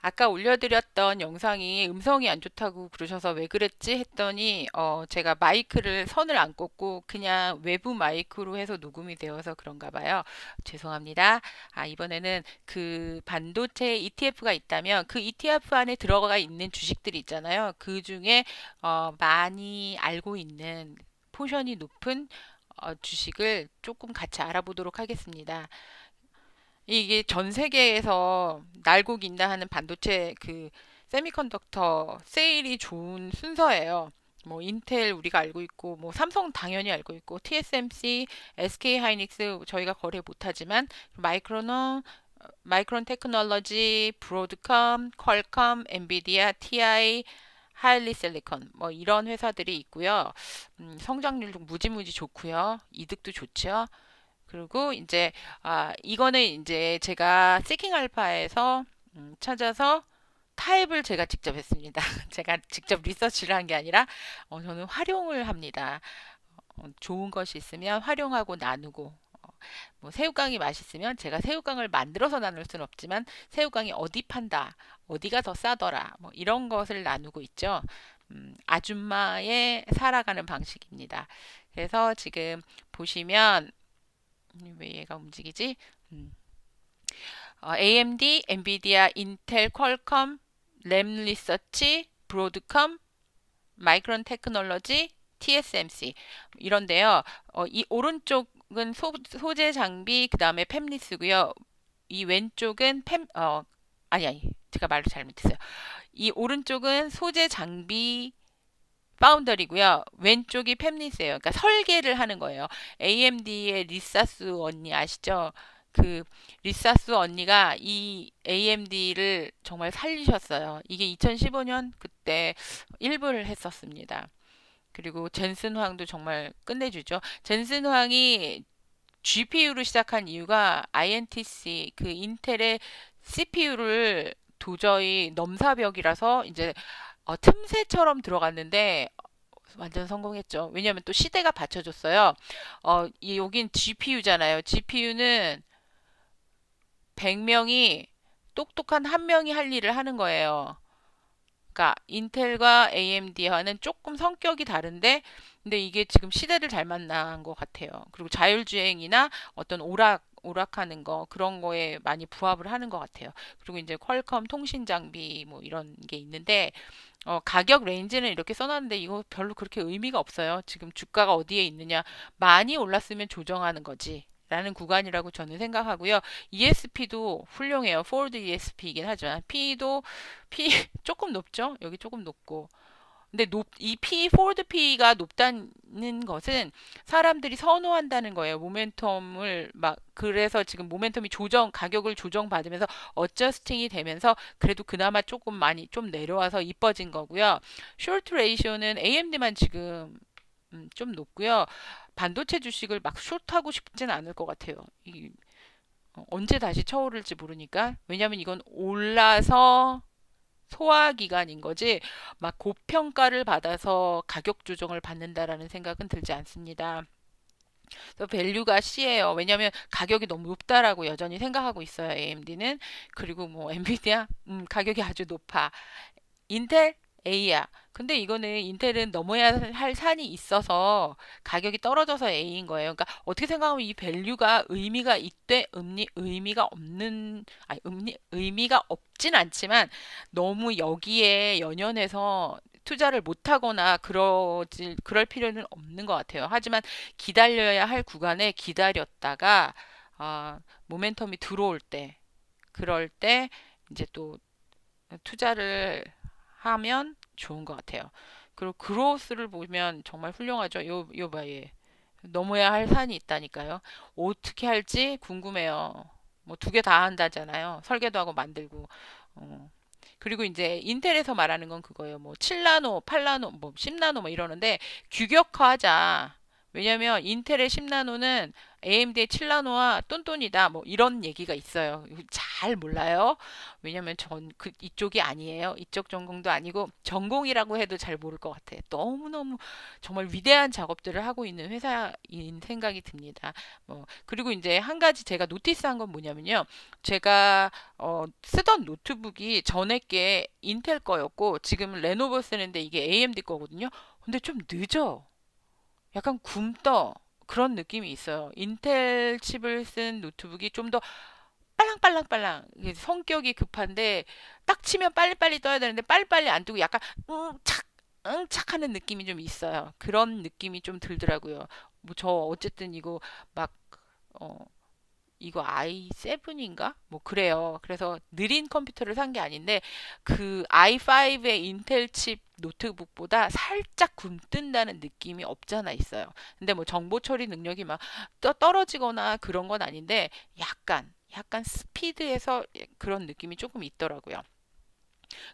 아까 올려드렸던 영상이 음성이 안 좋다고 그러셔서 왜 그랬지 했더니 어 제가 마이크를 선을 안 꽂고 그냥 외부 마이크로 해서 녹음이 되어서 그런가 봐요. 죄송합니다. 아 이번에는 그 반도체 ETF가 있다면 그 ETF 안에 들어가 있는 주식들이 있잖아요. 그 중에 어 많이 알고 있는 포션이 높은 어 주식을 조금 같이 알아보도록 하겠습니다. 이게 전 세계에서 날고 긴다 하는 반도체 그 세미컨덕터 세일이 좋은 순서예요. 뭐 인텔 우리가 알고 있고 뭐 삼성 당연히 알고 있고 TSMC, SK 하이닉스 저희가 거래 못 하지만 마이크로는 마이크론 테크놀로지, 브로드컴, 퀄컴, 엔비디아, TI, 하일리 셀리콘 뭐 이런 회사들이 있고요. 음, 성장률도 무지무지 좋고요. 이득도 좋죠. 그리고 이제 아 이거는 이제 제가 세킹 알파에서 음, 찾아서 타입을 제가 직접 했습니다. 제가 직접 리서치를 한 게 아니라 어, 저는 활용을 합니다. 어, 좋은 것이 있으면 활용하고 나누고 어, 뭐 새우깡이 맛있으면 제가 새우깡을 만들어서 나눌 수는 없지만 새우깡이 어디 판다, 어디가 더 싸더라, 뭐 이런 것을 나누고 있죠. 음, 아줌마의 살아가는 방식입니다. 그래서 지금 보시면 왜 얘가 움직이지? 음. 어, AMD, 엔비디아, 인텔, 퀄컴, 램 리서치, 브로드컴, 마이크론 테크놀로지, TSMC 이런데요. 어, 이 오른쪽은 소, 소재 장비 그다음에 팹리스고요. 이 왼쪽은 팹 어, 아니 아니 제가 말을 잘못했어요. 이 오른쪽은 소재 장비 파운더리고요. 왼쪽이 팹리스예요. 그러니까 설계를 하는 거예요. AMD의 리사스 언니 아시죠? 그 리사스 언니가 이 AMD를 정말 살리셨어요. 이게 2015년 그때 일부를 했었습니다. 그리고 젠슨 황도 정말 끝내주죠. 젠슨 황이 GPU로 시작한 이유가 INTC 그 인텔의 CPU를 도저히 넘사벽이라서 이제 어, 틈새처럼 들어갔는데 완전 성공했죠. 왜냐하면 또 시대가 받쳐줬어요. 어, 이 여긴 GPU잖아요. GPU는 100명이 똑똑한 한 명이 할 일을 하는 거예요. 그러니까 인텔과 AMD와는 조금 성격이 다른데 근데 이게 지금 시대를 잘 만난 것 같아요. 그리고 자율주행이나 어떤 오락 오락하는 거 그런 거에 많이 부합을 하는 것 같아요. 그리고 이제 퀄컴 통신 장비 뭐 이런 게 있는데 어, 가격 레인지는 이렇게 써놨는데 이거 별로 그렇게 의미가 없어요. 지금 주가가 어디에 있느냐 많이 올랐으면 조정하는 거지. 라는 구간이라고 저는 생각하고요. ESP도 훌륭해요. 포드 ESP이긴 하지만 P도 P 조금 높죠? 여기 조금 높고 근데 높, 이 P, 포워드 P가 높다는 것은 사람들이 선호한다는 거예요. 모멘텀을 막 그래서 지금 모멘텀이 조정 가격을 조정받으면서 어저스팅이 되면서 그래도 그나마 조금 많이 좀 내려와서 이뻐진 거고요. 숏 레이쇼는 AMD만 지금 음, 좀 높고요. 반도체 주식을 막 숏하고 싶진 않을 것 같아요. 이, 어, 언제 다시 쳐오를지 모르니까. 왜냐하면 이건 올라서 소화 기간인 거지 막 고평가를 받아서 가격 조정을 받는다라는 생각은 들지 않습니다. 그래서 밸류가 C예요. 왜냐하면 가격이 너무 높다라고 여전히 생각하고 있어요. AMD는 그리고 뭐 엔비디아 음, 가격이 아주 높아. 인텔 A야. 근데 이거는 인텔은 넘어야 할 산이 있어서 가격이 떨어져서 A인 거예요. 그러니까 어떻게 생각하면 이 밸류가 의미가 있대 의미, 의미가 없는 아니 의미, 의미가 없진 않지만 너무 여기에 연연해서 투자를 못하거나 그러질 그럴 필요는 없는 것 같아요. 하지만 기다려야 할 구간에 기다렸다가 아, 모멘텀이 들어올 때 그럴 때 이제 또 투자를 하면 좋은 것 같아요. 그리고 그로스를 보면 정말 훌륭하죠. 요, 요 바에 넘어야 할 산이 있다니까요. 어떻게 할지 궁금해요. 뭐 두 개 다 한다잖아요. 설계도 하고 만들고. 어. 그리고 이제 인텔에서 말하는 건 그거예요. 뭐 7나노, 8나노, 뭐 10나노 뭐 이러는데 규격화하자. 왜냐면 인텔의 10나노는 AMD의 7나노와 똔똔이다. 뭐 이런 얘기가 있어요. 잘 몰라요. 왜냐면 전 그 이쪽이 아니에요. 이쪽 전공도 아니고 전공이라고 해도 잘 모를 것 같아요. 너무너무 정말 위대한 작업들을 하고 있는 회사인 생각이 듭니다. 뭐 그리고 이제 한 가지 제가 노티스한 건 뭐냐면요. 제가 어, 쓰던 노트북이 전에 게 인텔 거였고 지금 레노버 쓰는데 이게 AMD 거거든요. 근데 좀 늦어. 약간 굼떠 그런 느낌이 있어요. 인텔 칩을 쓴 노트북이 좀 더 빨랑빨랑빨랑 성격이 급한데 딱 치면 빨리빨리 떠야 되는데 빨리빨리 안 뜨고 약간 응착 응착 하는 느낌이 좀 있어요. 그런 느낌이 좀 들더라고요. 뭐 저 어쨌든 이거 막 어, 이거 i7인가? 뭐 그래요. 그래서 느린 컴퓨터를 산 게 아닌데 그 i5의 인텔 칩 노트북보다 살짝 굼뜬다는 느낌이 없잖아 있어요. 근데 뭐 정보 처리 능력이 막 떠- 떨어지거나 그런 건 아닌데 약간 약간 스피드에서 그런 느낌이 조금 있더라고요.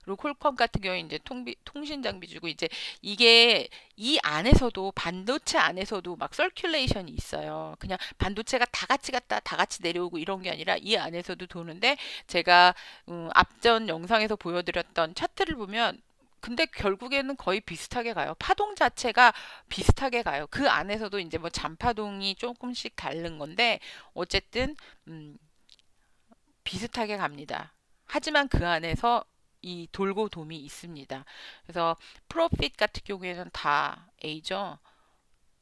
그리고 콜컴 같은 경우에 이제 통비, 통신 장비 주고 이제 이게 이 안에서도 반도체 안에서도 막 서큘레이션이 있어요. 그냥 반도체가 다 같이 갔다 다 같이 내려오고 이런 게 아니라 이 안에서도 도는데 제가 음, 앞전 영상에서 보여드렸던 차트를 보면 근데 결국에는 거의 비슷하게 가요. 파동 자체가 비슷하게 가요. 그 안에서도 이제 뭐 잔파동이 조금씩 다른 건데 어쨌든 음, 비슷하게 갑니다. 하지만 그 안에서 이 돌고 돔이 있습니다. 그래서 프로핏 같은 경우에는 다 A죠.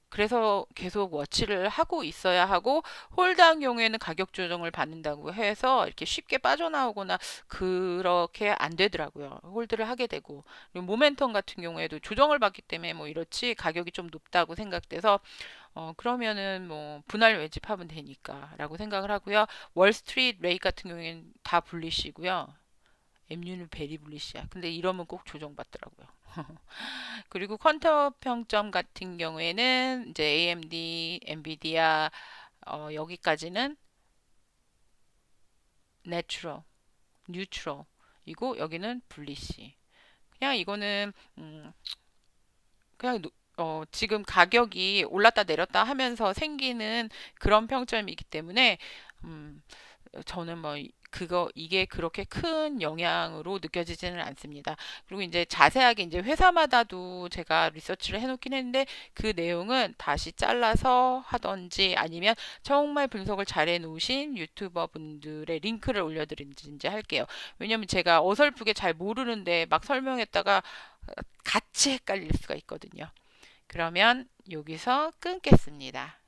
그래서 계속 워치를 하고 있어야 하고 홀드한 경우에는 가격 조정을 받는다고 해서 이렇게 쉽게 빠져나오거나 그렇게 안 되더라고요. 홀드를 하게 되고 모멘텀 같은 경우에도 조정을 받기 때문에 뭐 이렇지 가격이 좀 높다고 생각돼서 어 그러면은 뭐 분할 매집하면 되니까라고 생각을 하고요. 월스트리트 레이 같은 경우에는 다 불리시고요. MU는 베리 불리시야. 근데 이러면 꼭 조정받더라고요. 그리고 퀀터 평점 같은 경우에는 이제 AMD, 엔비디아 어, 여기까지는 내추럴, 뉴트럴 이고 여기는 불리시. 그냥 이거는 음, 그냥 노- 어, 지금 가격이 올랐다 내렸다 하면서 생기는 그런 평점이기 때문에 음, 저는 뭐 이- 그거 이게 그렇게 큰 영향으로 느껴지지는 않습니다. 그리고 이제 자세하게 이제 회사마다도 제가 리서치를 해놓긴 했는데 그 내용은 다시 잘라서 하던지 아니면 정말 분석을 잘 해놓으신 유튜버 분들의 링크를 올려드리든지 할게요. 왜냐면 제가 어설프게 잘 모르는데 막 설명했다가 같이 헷갈릴 수가 있거든요. 그러면 여기서 끊겠습니다.